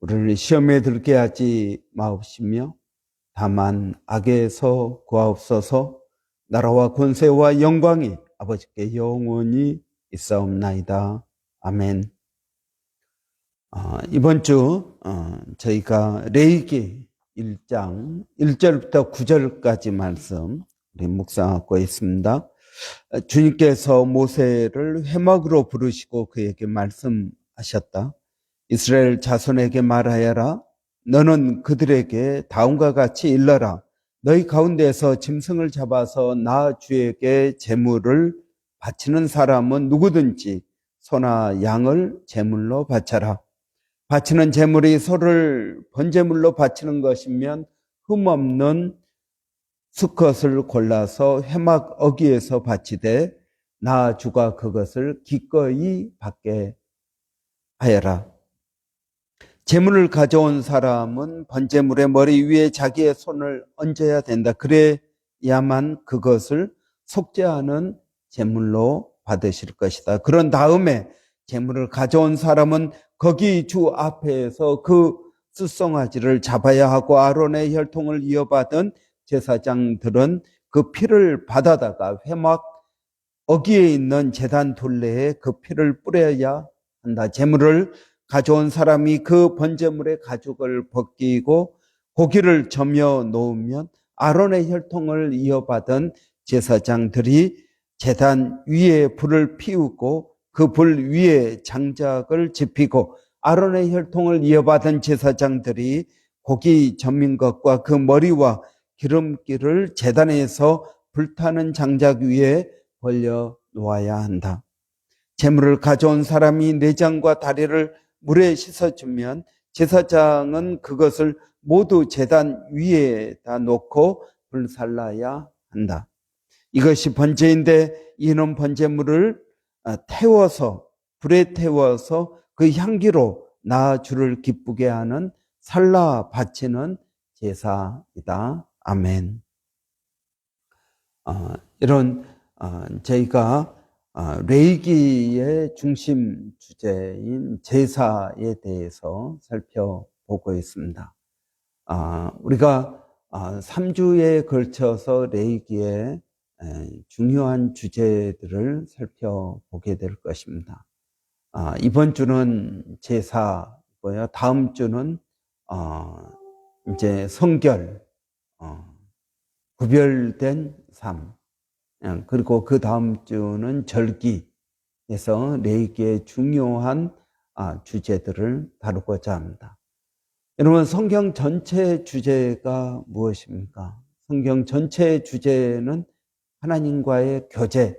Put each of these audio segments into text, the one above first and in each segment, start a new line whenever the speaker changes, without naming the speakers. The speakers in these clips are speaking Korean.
우리를 시험에 들게 하지 마옵시며 다만 악에서 구하옵소서 나라와 권세와 영광이 아버지께 영원히 있사옵나이다. 아멘. 아, 이번 주 어, 저희가 레이기 1장 1절부터 9절까지 말씀 우리 묵상하고 있습니다. 주님께서 모세를 회막으로 부르시고 그에게 말씀하셨다. 이스라엘 자손에게 말하여라. 너는 그들에게 다음과 같이 일러라. 너희 가운데서 짐승을 잡아서 나 주에게 제물을 바치는 사람은 누구든지 소나 양을 제물로 바쳐라. 바치는 제물이 소를 번제물로 바치는 것이면 흠없는 수컷을 골라서 회막 어기에서 바치되 나 주가 그것을 기꺼이 받게 하여라. 재물을 가져온 사람은 번제물의 머리 위에 자기의 손을 얹어야 된다. 그래야만 그것을 속죄하는 제물로 받으실 것이다. 그런 다음에 제물을 가져온 사람은 거기 주 앞에서 그 수송아지를 잡아야 하고 아론의 혈통을 이어받은 제사장들은 그 피를 받아다가 회막 어기에 있는 제단 둘레에 그 피를 뿌려야 한다. 제물을 가져온 사람이 그 번제물의 가죽을 벗기고 고기를 점여 놓으면 아론의 혈통을 이어받은 제사장들이 제단 위에 불을 피우고 그 불 위에 장작을 지피고 아론의 혈통을 이어받은 제사장들이 고기 점민 것과 그 머리와 기름기를 제단에서 불타는 장작 위에 벌려 놓아야 한다. 재물을 가져온 사람이 내장과 다리를 물에 씻어주면 제사장은 그것을 모두 제단 위에다 놓고 불살라야 한다. 이것이 번제인데 이는 번제물을 태워서 불에 태워서 그 향기로 나 주를 기쁘게 하는 살라 바치는 제사이다. 아멘. 어, 이런 어, 저희가 어, 레이기의 중심 주제인 제사에 대해서 살펴보고 있습니다. 아, 우리가 3주에 걸쳐서 레이기의 중요한 주제들을 살펴보게 될 것입니다. 아, 이번 주는 제사고요. 다음 주는 이제 성결, 구별된 삶, 예, 그리고 그 다음 주는 절기에서 레이기의 중요한 아, 주제들을 다루고자 합니다. 여러분, 성경 전체 주제가 무엇입니까? 성경 전체 주제는 하나님과의 교제,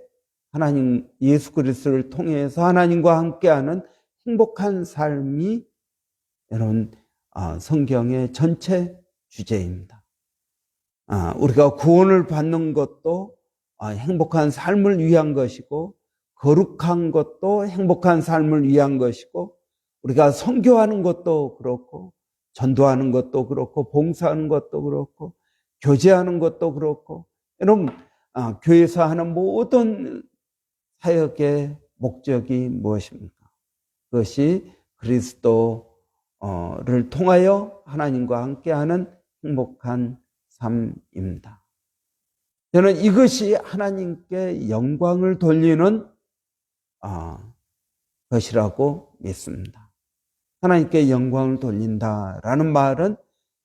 하나님 예수 그리스도를 통해서 하나님과 함께하는 행복한 삶이 여러분 아, 성경의 전체 주제입니다. 아, 우리가 구원을 받는 것도 아, 행복한 삶을 위한 것이고 거룩한 것도 행복한 삶을 위한 것이고 우리가 선교하는 것도 그렇고 전도하는 것도 그렇고 봉사하는 것도 그렇고 교제하는 것도 그렇고 여러분 아, 교회에서 하는 모든 사역의 목적이 무엇입니까? 그것이 그리스도를 통하여 하나님과 함께하는 행복한 삶입니다. 저는 이것이 하나님께 영광을 돌리는 아, 것이라고 믿습니다. 하나님께 영광을 돌린다라는 말은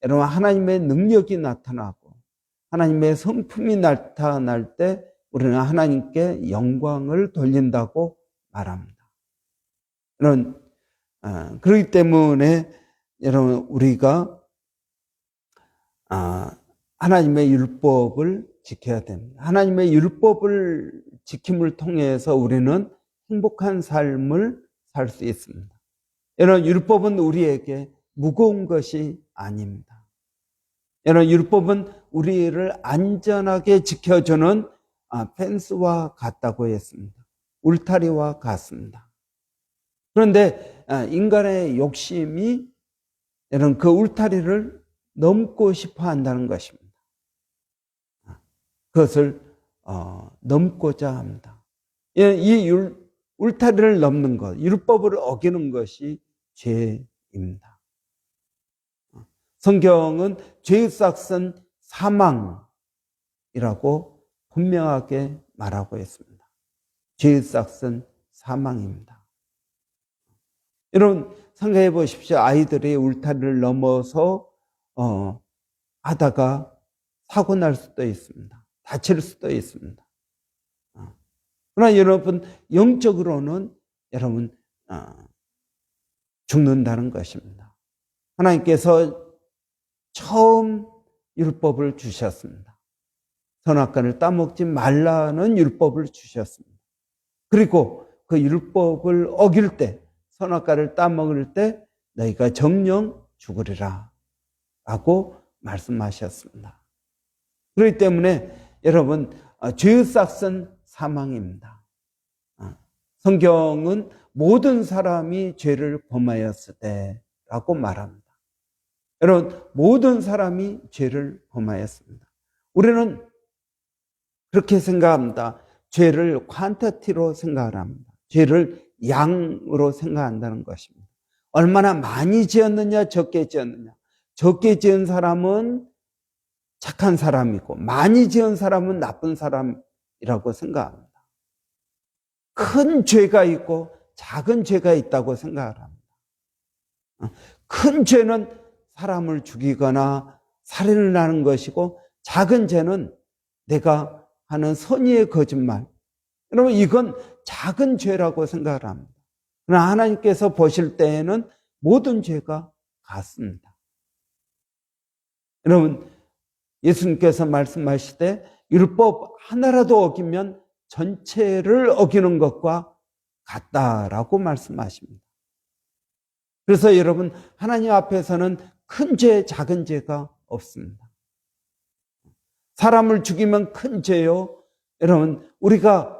여러분 하나님의 능력이 나타나고 하나님의 성품이 나타날 때 우리는 하나님께 영광을 돌린다고 말합니다. 여러분 아, 그렇기 때문에 여러분 우리가 아, 하나님의 율법을 지켜야 됩니다. 하나님의 율법을 지킴을 통해서 우리는 행복한 삶을 살 수 있습니다. 여러분, 율법은 우리에게 무거운 것이 아닙니다. 여러분, 율법은 우리를 안전하게 지켜주는 아, 펜스와 같다고 했습니다. 울타리와 같습니다. 그런데 아, 인간의 욕심이 여러분 그 울타리를 넘고 싶어 한다는 것입니다. 그것을 어, 넘고자 합니다. 예, 이 율, 울타리를 넘는 것, 율법을 어기는 것이 죄입니다. 성경은 죄의 싹은 사망이라고 분명하게 말하고 있습니다. 죄의 싹은 사망입니다. 여러분 생각해 보십시오. 아이들이 울타리를 넘어서 어, 하다가 사고 날 수도 있습니다. 다칠 수도 있습니다. 어. 그러나 여러분 영적으로는 여러분 어, 죽는다는 것입니다. 하나님께서 처음 율법을 주셨습니다. 선악과를 따먹지 말라는 율법을 주셨습니다. 그리고 그 율법을 어길 때, 선악과를 따먹을 때 너희가 정령 죽으리라 라고 말씀하셨습니다. 그렇기 때문에 여러분 어, 죄의 싹은 사망입니다. 어, 성경은 모든 사람이 죄를 범하였을 때라고 말합니다. 여러분 모든 사람이 죄를 범하였습니다. 우리는 그렇게 생각합니다. 죄를 퀀터티로 생각합니다. 죄를 양으로 생각한다는 것입니다. 얼마나 많이 지었느냐, 적게 지었느냐. 적게 지은 사람은 착한 사람이고, 많이 지은 사람은 나쁜 사람이라고 생각합니다. 큰 죄가 있고, 작은 죄가 있다고 생각을 합니다. 큰 죄는 사람을 죽이거나 살인을 하는 것이고, 작은 죄는 내가 하는 선의의 거짓말. 여러분, 이건 작은 죄라고 생각을 합니다. 그러나 하나님께서 보실 때에는 모든 죄가 같습니다. 여러분, 예수님께서 말씀하시되 율법 하나라도 어기면 전체를 어기는 것과 같다라고 말씀하십니다. 그래서 여러분, 하나님 앞에서는 큰 죄, 작은 죄가 없습니다. 사람을 죽이면 큰 죄요. 여러분, 우리가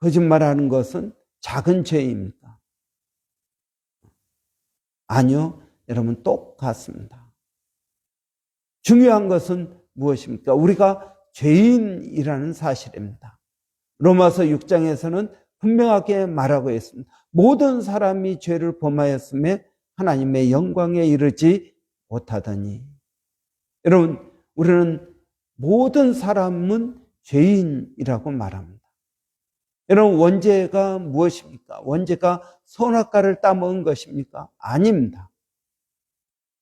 거짓말하는 것은 작은 죄입니까? 아니요. 여러분, 똑같습니다. 중요한 것은 무엇입니까? 우리가 죄인이라는 사실입니다. 로마서 6장에서는 분명하게 말하고 있습니다. 모든 사람이 죄를 범하였음에 하나님의 영광에 이르지 못하더니. 여러분, 우리는 모든 사람은 죄인이라고 말합니다. 여러분, 원죄가 무엇입니까? 원죄가 선악과를 따먹은 것입니까? 아닙니다.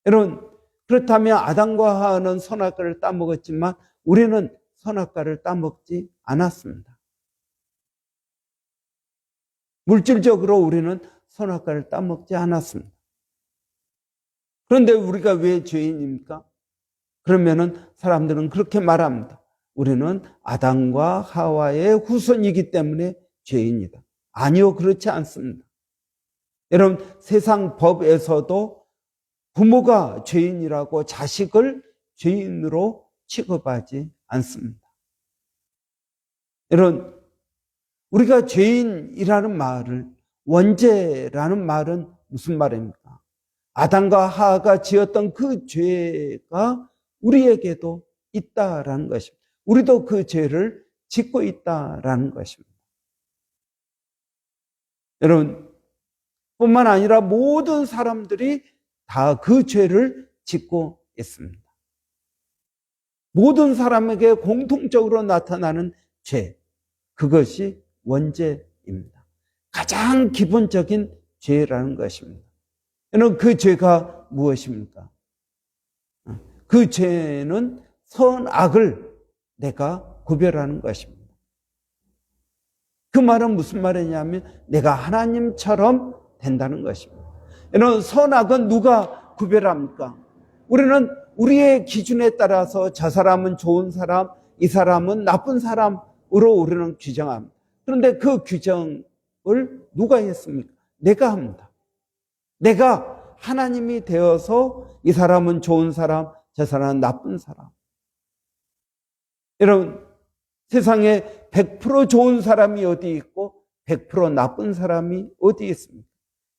여러분, 그렇다면 아담과 하와는 선악과를 따먹었지만 우리는 선악과를 따먹지 않았습니다. 물질적으로 우리는 선악과를 따먹지 않았습니다. 그런데 우리가 왜 죄인입니까? 그러면은 사람들은 그렇게 말합니다. 우리는 아담과 하와의 후손이기 때문에 죄인이다. 아니요, 그렇지 않습니다. 여러분, 세상 법에서도 부모가 죄인이라고 자식을 죄인으로 취급하지 않습니다. 여러분, 우리가 죄인이라는 말을, 원죄라는 말은 무슨 말입니까? 아담과 하하가 지었던 그 죄가 우리에게도 있다라는 것입니다. 우리도 그 죄를 짓고 있다라는 것입니다. 여러분, 뿐만 아니라 모든 사람들이 다 그 죄를 짓고 있습니다. 모든 사람에게 공통적으로 나타나는 죄, 그것이 원죄입니다. 가장 기본적인 죄라는 것입니다. 그 죄가 무엇입니까? 그 죄는 선악을 내가 구별하는 것입니다. 그 말은 무슨 말이냐면 내가 하나님처럼 된다는 것입니다. 여러분, 선악은 누가 구별합니까? 우리는 우리의 기준에 따라서 저 사람은 좋은 사람, 이 사람은 나쁜 사람으로 우리는 규정합니다. 그런데 그 규정을 누가 했습니까? 내가 합니다. 내가 하나님이 되어서 이 사람은 좋은 사람, 저 사람은 나쁜 사람. 여러분, 세상에 100% 좋은 사람이 어디 있고 100% 나쁜 사람이 어디 있습니까?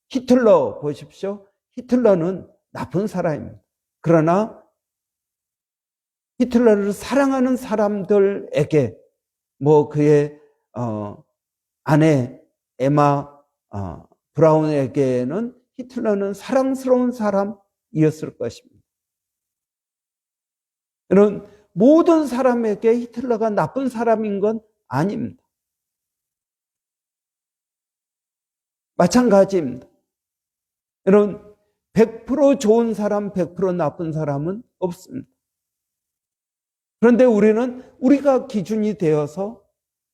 히틀러 보십시오. 히틀러는 나쁜 사람입니다. 그러나 히틀러를 사랑하는 사람들에게 뭐 그의 어, 아내 에마 어, 브라운에게는 히틀러는 사랑스러운 사람이었을 것입니다. 여러분 모든 사람에게 히틀러가 나쁜 사람인 건 아닙니다. 마찬가지입니다. 여러분 100% 좋은 사람, 100% 나쁜 사람은 없습니다. 그런데 우리는 우리가 기준이 되어서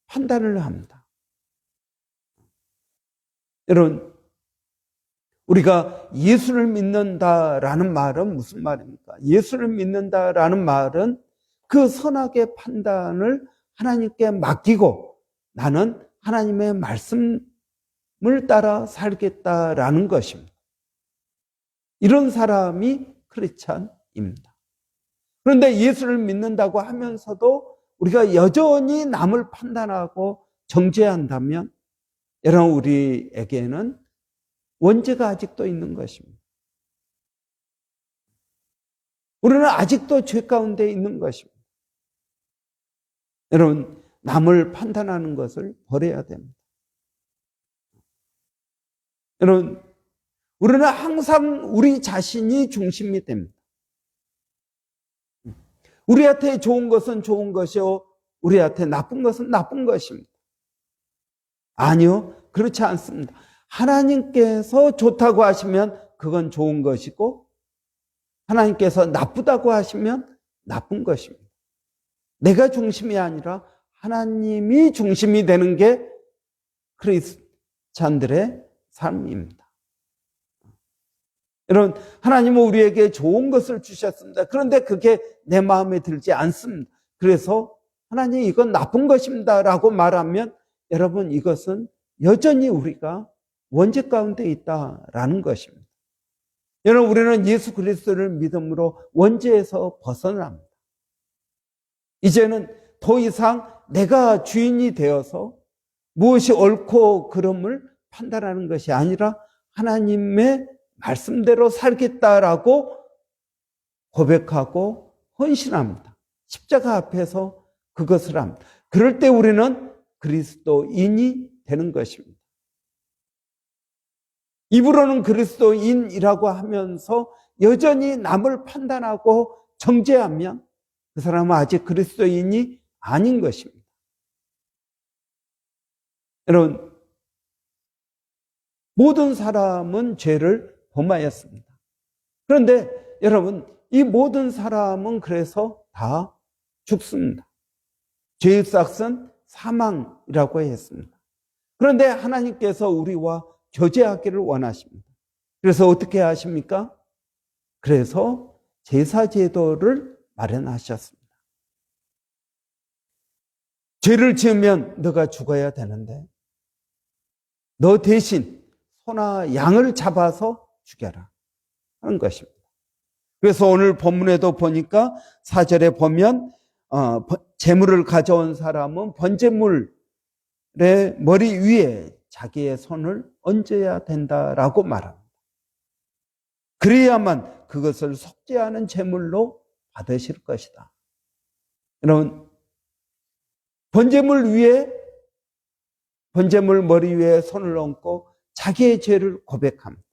판단을 합니다. 여러분, 우리가 예수를 믿는다라는 말은 무슨 말입니까? 예수를 믿는다라는 말은 그 선악의 판단을 하나님께 맡기고 나는 하나님의 말씀을 따라 살겠다라는 것입니다. 이런 사람이 크리스찬입니다. 그런데 예수를 믿는다고 하면서도 우리가 여전히 남을 판단하고 정죄한다면 여러분 우리에게는 원죄가 아직도 있는 것입니다. 우리는 아직도 죄 가운데 있는 것입니다. 여러분 남을 판단하는 것을 버려야 됩니다. 여러분 우리는 항상 우리 자신이 중심이 됩니다. 우리한테 좋은 것은 좋은 것이요. 우리한테 나쁜 것은 나쁜 것입니다. 아니요. 그렇지 않습니다. 하나님께서 좋다고 하시면 그건 좋은 것이고, 하나님께서 나쁘다고 하시면 나쁜 것입니다. 내가 중심이 아니라 하나님이 중심이 되는 게 크리스찬들의 삶입니다. 여러분, 하나님은 우리에게 좋은 것을 주셨습니다. 그런데 그게 내 마음에 들지 않습니다. 그래서 하나님 이건 나쁜 것입니다. 라고 말하면 여러분 이것은 여전히 우리가 원죄 가운데 있다라는 것입니다. 여러분, 우리는 예수 그리스도를 믿음으로 원죄에서 벗어납니다. 이제는 더 이상 내가 주인이 되어서 무엇이 옳고 그름을 판단하는 것이 아니라 하나님의 말씀대로 살겠다라고 고백하고 헌신합니다. 십자가 앞에서 그것을 합니다. 그럴 때 우리는 그리스도인이 되는 것입니다. 입으로는 그리스도인이라고 하면서 여전히 남을 판단하고 정죄하면 그 사람은 아직 그리스도인이 아닌 것입니다. 여러분, 모든 사람은 죄를 범하였습니다. 그런데 여러분, 이 모든 사람은 그래서 다 죽습니다. 죄의 싹은 사망이라고 했습니다. 그런데 하나님께서 우리와 교제하기를 원하십니다. 그래서 어떻게 하십니까? 그래서 제사제도를 마련하셨습니다. 죄를 지으면 너가 죽어야 되는데 너 대신 소나 양을 잡아서 죽여라 하는 것입니다. 그래서 오늘 본문에도 보니까 사절에 보면 어, 재물을 가져온 사람은 번제물의 머리 위에 자기의 손을 얹어야 된다라고 말합니다. 그래야만 그것을 속죄하는 제물로 받으실 것이다. 여러분, 번제물 위에 번제물 머리 위에 손을 얹고 자기의 죄를 고백합니다.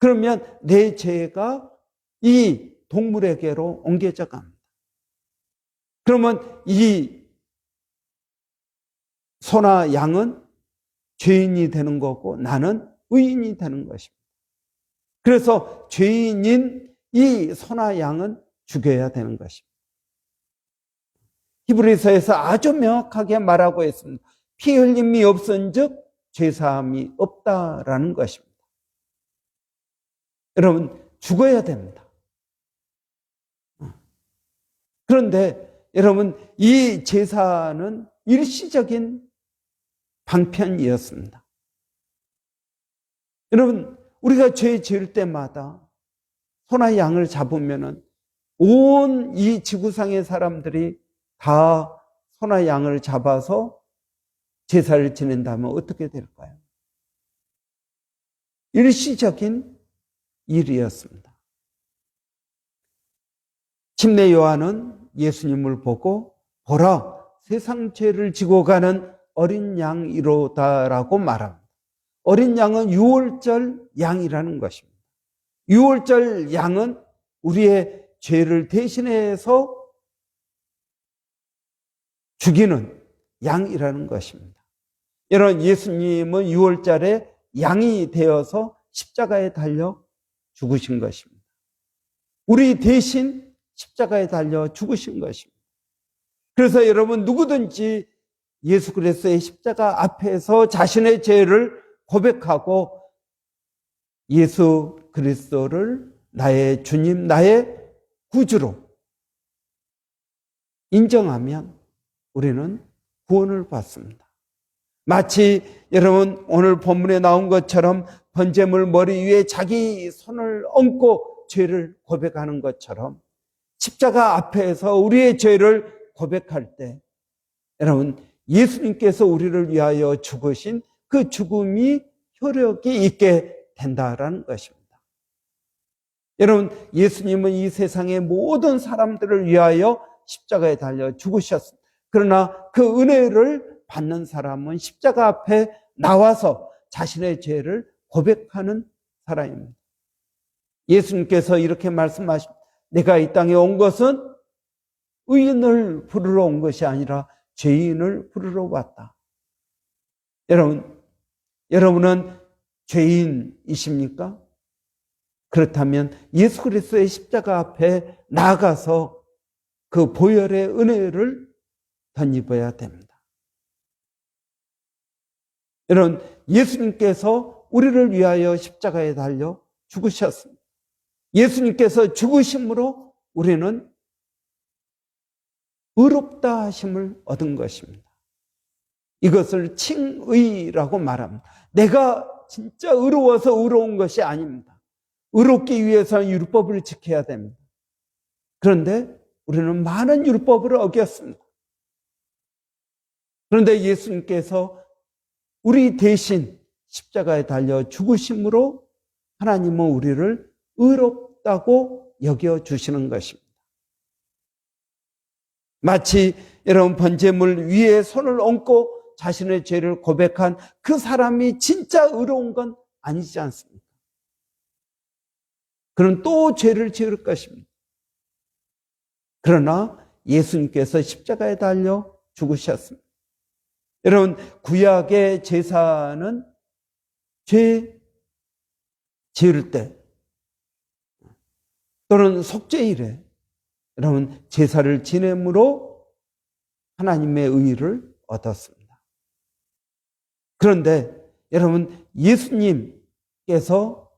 그러면 내 죄가 이 동물에게로 옮겨져 갑니다. 그러면 이 소나 양은 죄인이 되는 거고 나는 의인이 되는 것입니다. 그래서 죄인인 이 소나 양은 죽여야 되는 것입니다. 히브리서에서 아주 명확하게 말하고 있습니다. 피 흘림이 없은 즉 죄사함이 없다라는 것입니다. 여러분 죽어야 됩니다. 그런데 여러분 이 제사는 일시적인 방편이었습니다. 여러분 우리가 죄 지을 때마다 소나 양을 잡으면은 온 이 지구상의 사람들이 다 소나 양을 잡아서 제사를 지낸다면 어떻게 될까요? 일시적인 일이었습니다. 침례 요한은 예수님을 보고 보라 세상 죄를 지고 가는 어린 양이로다라고 말합니다. 어린 양은 유월절 양이라는 것입니다. 유월절 양은 우리의 죄를 대신해서 죽이는 양이라는 것입니다. 여러분 예수님은 유월절에 양이 되어서 십자가에 달려 죽으신 것입니다. 우리 대신 십자가에 달려 죽으신 것입니다. 그래서 여러분 누구든지 예수 그리스도의 십자가 앞에서 자신의 죄를 고백하고 예수 그리스도를 나의 주님, 나의 구주로 인정하면 우리는 구원을 받습니다. 마치 여러분 오늘 본문에 나온 것처럼 번제물 머리 위에 자기 손을 얹고 죄를 고백하는 것처럼 십자가 앞에서 우리의 죄를 고백할 때 여러분 예수님께서 우리를 위하여 죽으신 그 죽음이 효력이 있게 된다라는 것입니다. 여러분 예수님은 이 세상의 모든 사람들을 위하여 십자가에 달려 죽으셨습니다. 그러나 그 은혜를 받는 사람은 십자가 앞에 나와서 자신의 죄를 고백하는 사람입니다. 예수님께서 이렇게 말씀하십니다. 내가 이 땅에 온 것은 의인을 부르러 온 것이 아니라 죄인을 부르러 왔다. 여러분, 여러분은 죄인이십니까? 그렇다면 예수 그리스도의 십자가 앞에 나가서 그 보혈의 은혜를 덧입어야 됩니다. 여러분, 예수님께서 우리를 위하여 십자가에 달려 죽으셨습니다. 예수님께서 죽으심으로 우리는 의롭다 하심을 얻은 것입니다. 이것을 칭의라고 말합니다. 내가 진짜 의로워서 의로운 것이 아닙니다. 의롭기 위해서는 율법을 지켜야 됩니다. 그런데 우리는 많은 율법을 어겼습니다. 그런데 예수님께서 우리 대신 십자가에 달려 죽으심으로 하나님은 우리를 의롭다고 여겨 주시는 것입니다. 마치 여러분 번제물 위에 손을 얹고 자신의 죄를 고백한 그 사람이 진짜 의로운 건 아니지 않습니까? 그는 또 죄를 지을 것입니다. 그러나 예수님께서 십자가에 달려 죽으셨습니다. 여러분, 구약의 제사는 죄 지을 때 또는 속죄일에 여러분 제사를 지냄으로 하나님의 의를 얻었습니다. 그런데 여러분 예수님께서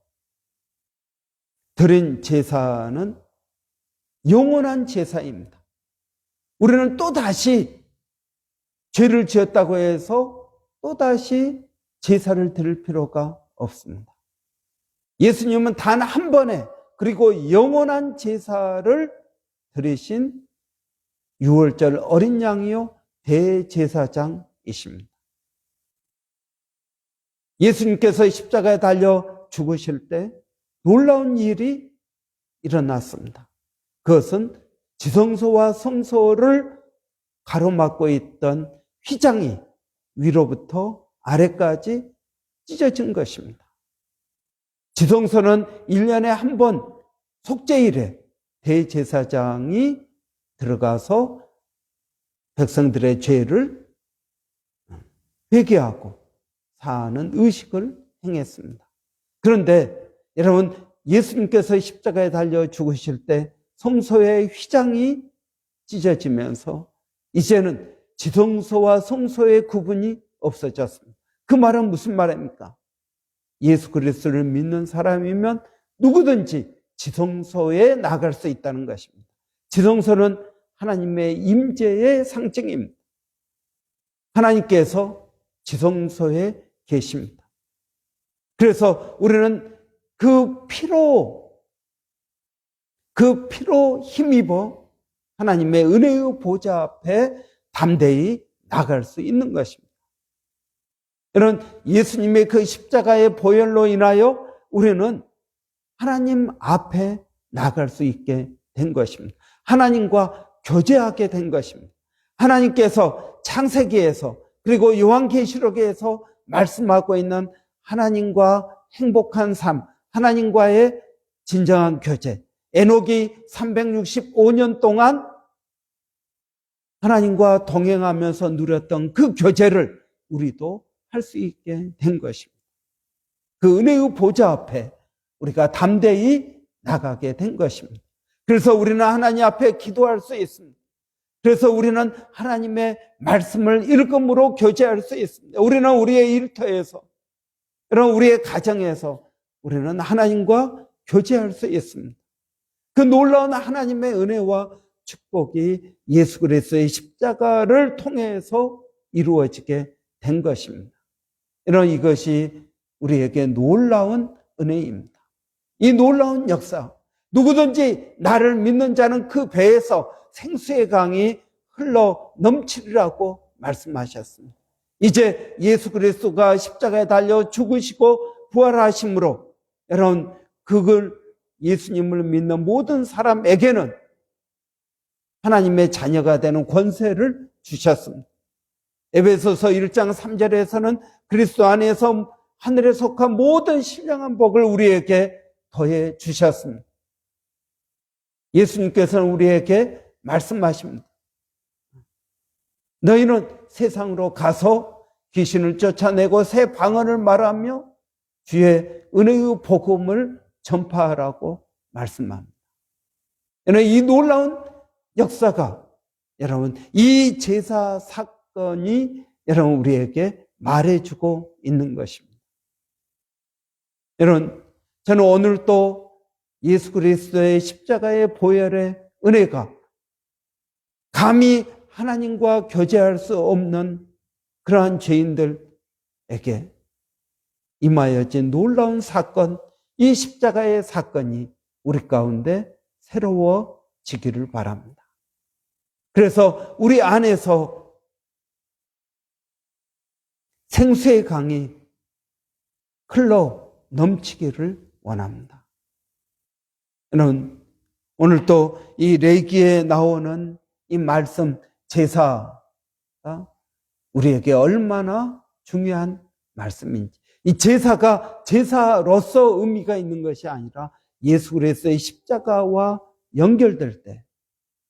드린 제사는 영원한 제사입니다. 우리는 또 다시 죄를 지었다고 해서 또 다시 제사를 드릴 필요가 없습니다. 예수님은 단 한 번에 그리고 영원한 제사를 드리신 6월절 어린 양이요 대제사장이십니다. 예수님께서 십자가에 달려 죽으실 때 놀라운 일이 일어났습니다. 그것은 지성소와 성소를 가로막고 있던 휘장이 위로부터 아래까지 찢어진 것입니다. 지성소는 1년에 한 번 속죄일에 대제사장이 들어가서 백성들의 죄를 회개하고 사는 의식을 행했습니다. 그런데 여러분 예수님께서 십자가에 달려 죽으실 때 성소의 휘장이 찢어지면서 이제는 지성소와 성소의 구분이 없어졌습니다. 그 말은 무슨 말입니까? 예수 그리스도를 믿는 사람이면 누구든지 지성소에 나갈 수 있다는 것입니다. 지성소는 하나님의 임재의 상징입니다. 하나님께서 지성소에 계십니다. 그래서 우리는 그 피로, 그 피로 힘입어 하나님의 은혜의 보좌 앞에 담대히 나갈 수 있는 것입니다. 이런 예수님의 그 십자가의 보혈로 인하여 우리는 하나님 앞에 나갈 수 있게 된 것입니다. 하나님과 교제하게 된 것입니다. 하나님께서 창세기에서 그리고 요한계시록에서 말씀하고 있는 하나님과 행복한 삶, 하나님과의 진정한 교제. 에녹이 365년 동안 하나님과 동행하면서 누렸던 그 교제를 우리도 할 수 있게 된 것입니다. 그 은혜의 보좌 앞에 우리가 담대히 나가게 된 것입니다. 그래서 우리는 하나님 앞에 기도할 수 있습니다. 그래서 우리는 하나님의 말씀을 읽음으로 교제할 수 있습니다. 우리는 우리의 일터에서, 그런 우리의 가정에서 우리는 하나님과 교제할 수 있습니다. 그 놀라운 하나님의 은혜와 축복이 예수 그리스도의 십자가를 통해서 이루어지게 된 것입니다. 이런 이것이 우리에게 놀라운 은혜입니다. 이 놀라운 역사, 누구든지 나를 믿는 자는 그 배에서 생수의 강이 흘러 넘치리라고 말씀하셨습니다. 이제 예수 그리스도가 십자가에 달려 죽으시고 부활하심으로 여러분 그걸 예수님을 믿는 모든 사람에게는 하나님의 자녀가 되는 권세를 주셨습니다. 에베소서 1장 3절에서는 그리스도 안에서 하늘에 속한 모든 신령한 복을 우리에게 더해 주셨습니다. 예수님께서는 우리에게 말씀하십니다. 너희는 세상으로 가서 귀신을 쫓아내고 새 방언을 말하며 주의 은혜의 복음을 전파하라고 말씀합니다. 이 놀라운 역사가 여러분 이 제사 사건 사건이 여러분 우리에게 말해주고 있는 것입니다. 여러분, 저는 오늘 또 예수 그리스도의 십자가의 보혈의 은혜가 감히 하나님과 교제할 수 없는 그러한 죄인들에게 임하여진 놀라운 사건, 이 십자가의 사건이 우리 가운데 새로워지기를 바랍니다. 그래서 우리 안에서 생수의 강이 흘러 넘치기를 원합니다. 저는 오늘 또 이 레기에 나오는 이 말씀 제사가 우리에게 얼마나 중요한 말씀인지 이 제사가 제사로서 의미가 있는 것이 아니라 예수 그리스도의 십자가와 연결될 때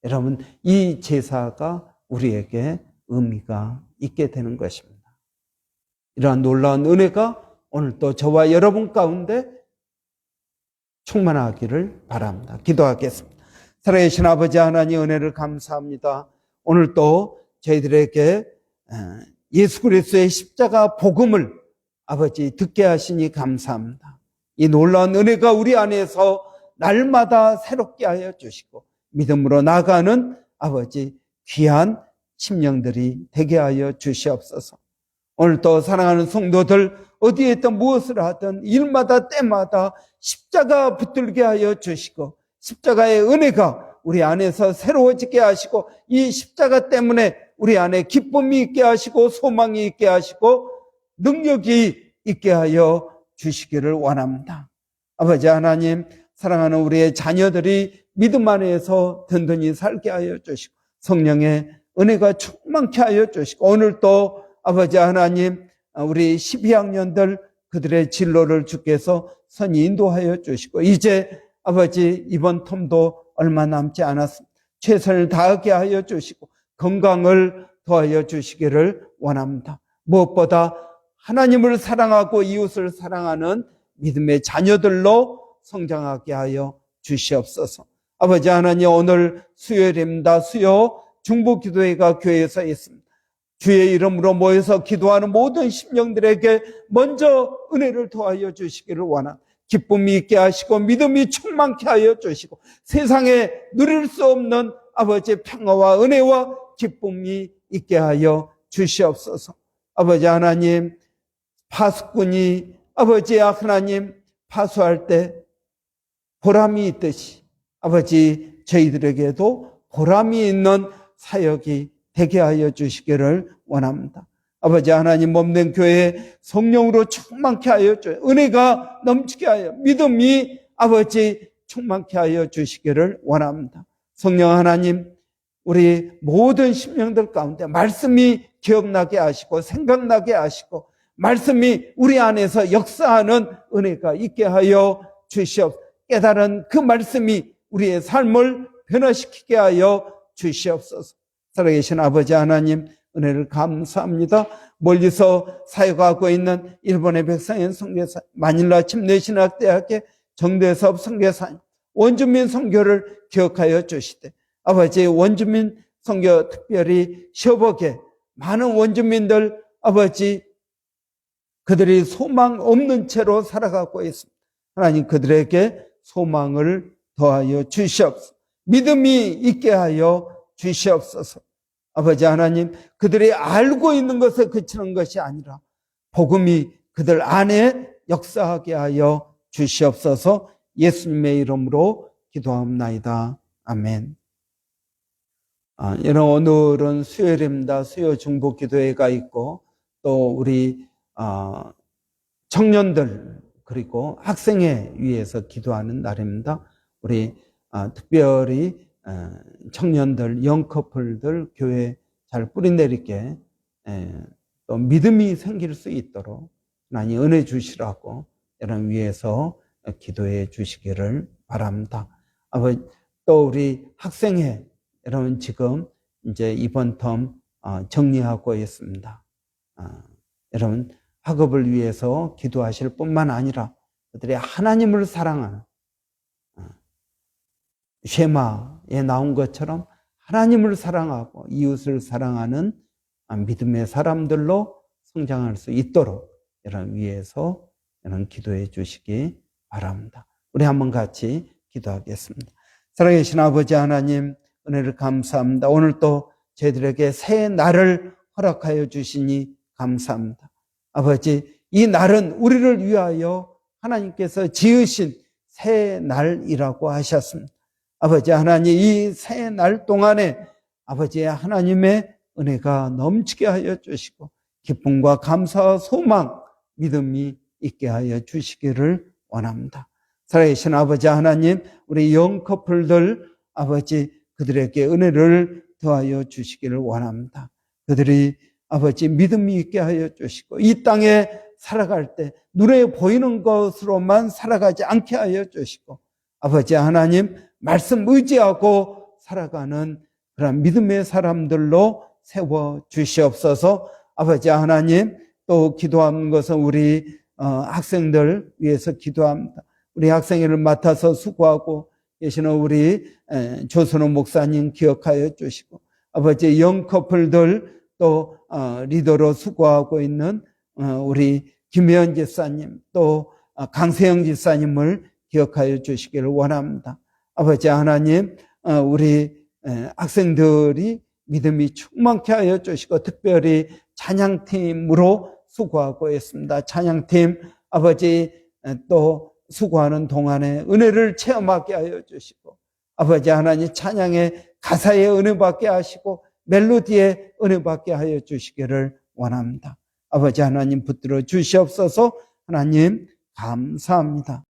여러분 이 제사가 우리에게 의미가 있게 되는 것입니다. 이러한 놀라운 은혜가 오늘 또 저와 여러분 가운데 충만하기를 바랍니다. 기도하겠습니다. 살아계신 아버지 하나님 은혜를 감사합니다. 오늘 또 저희들에게 예수 그리스도의 십자가 복음을 아버지 듣게 하시니 감사합니다. 이 놀라운 은혜가 우리 안에서 날마다 새롭게 하여 주시고 믿음으로 나가는 아버지 귀한 심령들이 되게 하여 주시옵소서. 오늘 또 사랑하는 성도들 어디에 있든 무엇을 하든 일마다 때마다 십자가 붙들게 하여 주시고 십자가의 은혜가 우리 안에서 새로워지게 하시고 이 십자가 때문에 우리 안에 기쁨이 있게 하시고 소망이 있게 하시고 능력이 있게 하여 주시기를 원합니다. 아버지 하나님 사랑하는 우리의 자녀들이 믿음 안에서 든든히 살게 하여 주시고 성령의 은혜가 충만케 하여 주시고 오늘 또 아버지 하나님, 우리 12학년들 그들의 진로를 주께서 선이 인도하여 주시고, 이제 아버지 이번 텀도 얼마 남지 않았습니다. 최선을 다하게 하여 주시고, 건강을 더하여 주시기를 원합니다. 무엇보다 하나님을 사랑하고 이웃을 사랑하는 믿음의 자녀들로 성장하게 하여 주시옵소서. 아버지 하나님 오늘 수요일입니다. 수요 중부 기도회가 교회에서 있습니다. 주의 이름으로 모여서 기도하는 모든 심령들에게 먼저 은혜를 더하여 주시기를 원한 기쁨이 있게 하시고 믿음이 충만케 하여 주시고 세상에 누릴 수 없는 아버지의 평화와 은혜와 기쁨이 있게 하여 주시옵소서. 아버지 하나님, 파수꾼이 아버지 하나님 파수할 때 보람이 있듯이 아버지 저희들에게도 보람이 있는 사역이 되게 하여 주시기를 원합니다. 아버지 하나님 몸된 교회 성령으로 충만케 하여 주 은혜가 넘치게 하여 믿음이 아버지 충만케 하여 주시기를 원합니다. 성령 하나님 우리 모든 심령들 가운데 말씀이 기억나게 하시고 생각나게 하시고 말씀이 우리 안에서 역사하는 은혜가 있게 하여 주시옵소서. 깨달은 그 말씀이 우리의 삶을 변화시키게 하여 주시옵소서. 살아계신 아버지 하나님 은혜를 감사합니다. 멀리서 사역하고 있는 일본의 백상현 선교사, 마닐라 침례신학대학의 정대섭 선교사님, 원주민 선교를 기억하여 주시되 아버지 원주민 선교 특별히 시어복에 많은 원주민들 아버지 그들이 소망 없는 채로 살아가고 있습니다. 하나님 그들에게 소망을 더하여 주시옵소서. 믿음이 있게 하여 주시옵소서. 아버지 하나님, 그들이 알고 있는 것에 그치는 것이 아니라 복음이 그들 안에 역사하게 하여 주시옵소서. 예수님의 이름으로 기도합나이다. 아멘. 아, 여러분 오늘은 수요일입니다. 수요 중보 기도회가 있고 또 우리 아, 청년들 그리고 학생회 위해서 기도하는 날입니다. 우리 아, 특별히 어, 청년들, 영커플들 교회 잘 뿌리내리게 에, 또 믿음이 생길 수 있도록 하나님 은혜 주시라고 여러분 위해서 기도해 주시기를 바랍니다. 또 우리 학생회 여러분 지금 이제 이번 텀 어, 정리하고 있습니다. 어, 여러분 학업을 위해서 기도하실 뿐만 아니라 그들이 하나님을 사랑하는 어, 쉐마에 나온 것처럼 하나님을 사랑하고 이웃을 사랑하는 믿음의 사람들로 성장할 수 있도록 여러분 위해서 여러분 기도해 주시기 바랍니다. 우리 한번 같이 기도하겠습니다. 사랑하신 아버지 하나님 은혜를 감사합니다. 오늘 또 저희들에게 새 날을 허락하여 주시니 감사합니다. 아버지, 이 날은 우리를 위하여 하나님께서 지으신 새 날이라고 하셨습니다. 아버지 하나님, 이 새 날 동안에 아버지의 하나님의 은혜가 넘치게 하여 주시고, 기쁨과 감사와 소망, 믿음이 있게 하여 주시기를 원합니다. 살아계신 아버지 하나님, 우리 영 커플들 아버지 그들에게 은혜를 더하여 주시기를 원합니다. 그들이 아버지 믿음이 있게 하여 주시고 이 땅에 살아갈 때 눈에 보이는 것으로만 살아가지 않게 하여 주시고 아버지 하나님 말씀 의지하고 살아가는 그런 믿음의 사람들로 세워 주시옵소서 아버지 하나님 또 기도하는 것은 우리 어, 학생들 위해서 기도합니다. 우리 학생회를 맡아서 수고하고 계시는 우리 조선호 목사님 기억하여 주시고 아버지 영 커플들 또 어, 리더로 수고하고 있는 어, 우리 김혜연 집사님 또 어, 강세영 집사님을 기억하여 주시기를 원합니다. 아버지 하나님 우리 학생들이 믿음이 충만케 하여 주시고 특별히 찬양팀으로 수고하고 있습니다. 찬양팀 아버지 또 수고하는 동안에 은혜를 체험하게 하여 주시고 아버지 하나님 찬양의 가사에 은혜 받게 하시고 멜로디에 은혜 받게 하여 주시기를 원합니다. 아버지 하나님 붙들어 주시옵소서 하나님 감사합니다.